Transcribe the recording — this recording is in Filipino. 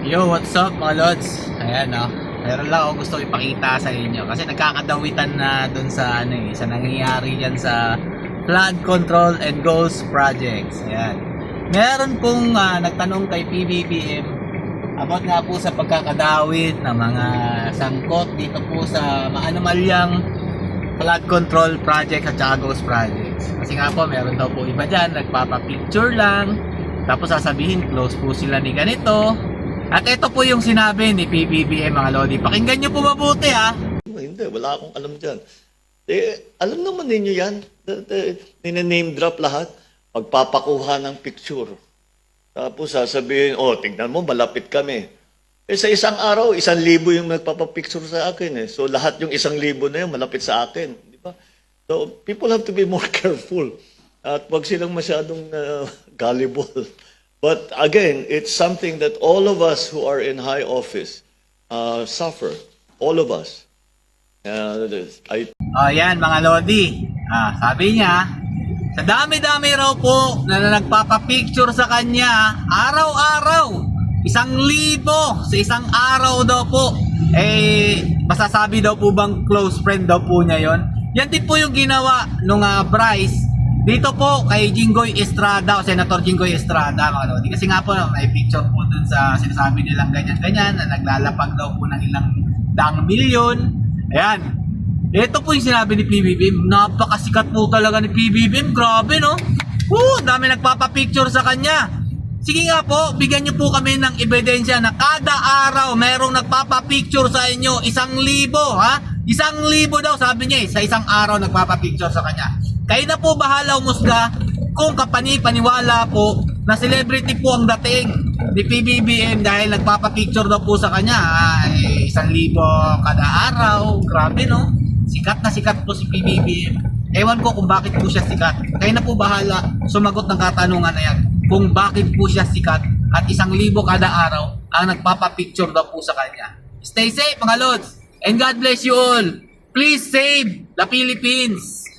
Yo, what's up mga lods? Ayan no. Meron lang ako gusto ipakita sa inyo kasi nagkakadawitan na dun sa ano eh, sa nangyayari diyan sa flood control and goals projects. Ayan. Meron pong ah, nagtanong kay PBBM about nga po sa pagkakadawit ng mga sangkot dito po sa maanomalyang flood control project at saka ghost projects. Kasi nga po, meron daw po iba dyan, nagpapapicture lang, tapos sasabihin, close po sila ni ganito. At ito po yung sinabi ni PBBM mga Lodi. Pakinggan nyo po mabuti ha. Hindi, wala akong alam dyan. Eh, alam naman ninyo yan. The- the- Nina-name drop lahat. Pagpapakuha ng picture. Tapos sasabihin, oh, tingnan mo, malapit kami. Eh, sa isang araw, isang libo yung nagpapapicture sa akin. Eh. So, lahat yung isang libo na yun, malapit sa akin. Di ba? So, people have to be more careful. At wag silang masyadong uh, gullible. But again, it's something that all of us who are in high office uh, suffer. All of us. Uh, I O yan mga Lodi. Ah, sabi niya, sa dami-dami raw po na nagpapapicture sa kanya, araw-araw, isang libo sa isang araw daw po. Eh, masasabi daw po bang close friend daw po niya yon? Yan din po yung ginawa nung ah, Bryce dito po kay Jinggoy Estrada o Senator Jinggoy Estrada mga Lodi. Kasi nga po may picture po dun sa sinasabi nilang ganyan-ganyan na naglalapag daw po ng ilang daang milyon. Ayan, ito po yung sinabi ni PBBM. Napakasikat po talaga ni PBBM. Grabe, no? Woo! Dami nagpapapicture sa kanya. Sige nga po, bigyan niyo po kami ng ebidensya na kada araw merong nagpapapicture sa inyo. Isang libo, ha? Isang libo daw, sabi niya eh. Sa isang araw nagpapapicture sa kanya. Kayo na po bahala umusga kung kapani-paniwala po na celebrity po ang dating ni PBBM dahil nagpapapicture daw po sa kanya. Ay, isang libo kada araw. Grabe, no? Sikat na sikat po si PBBM. Ewan ko kung bakit po siya sikat. Kayo na po bahala sumagot ng katanungan na yan. Kung bakit po siya sikat at isang libo kada araw ang nagpapapicture daw po sa kanya. Stay safe mga lods and God bless you all. Please save the Philippines.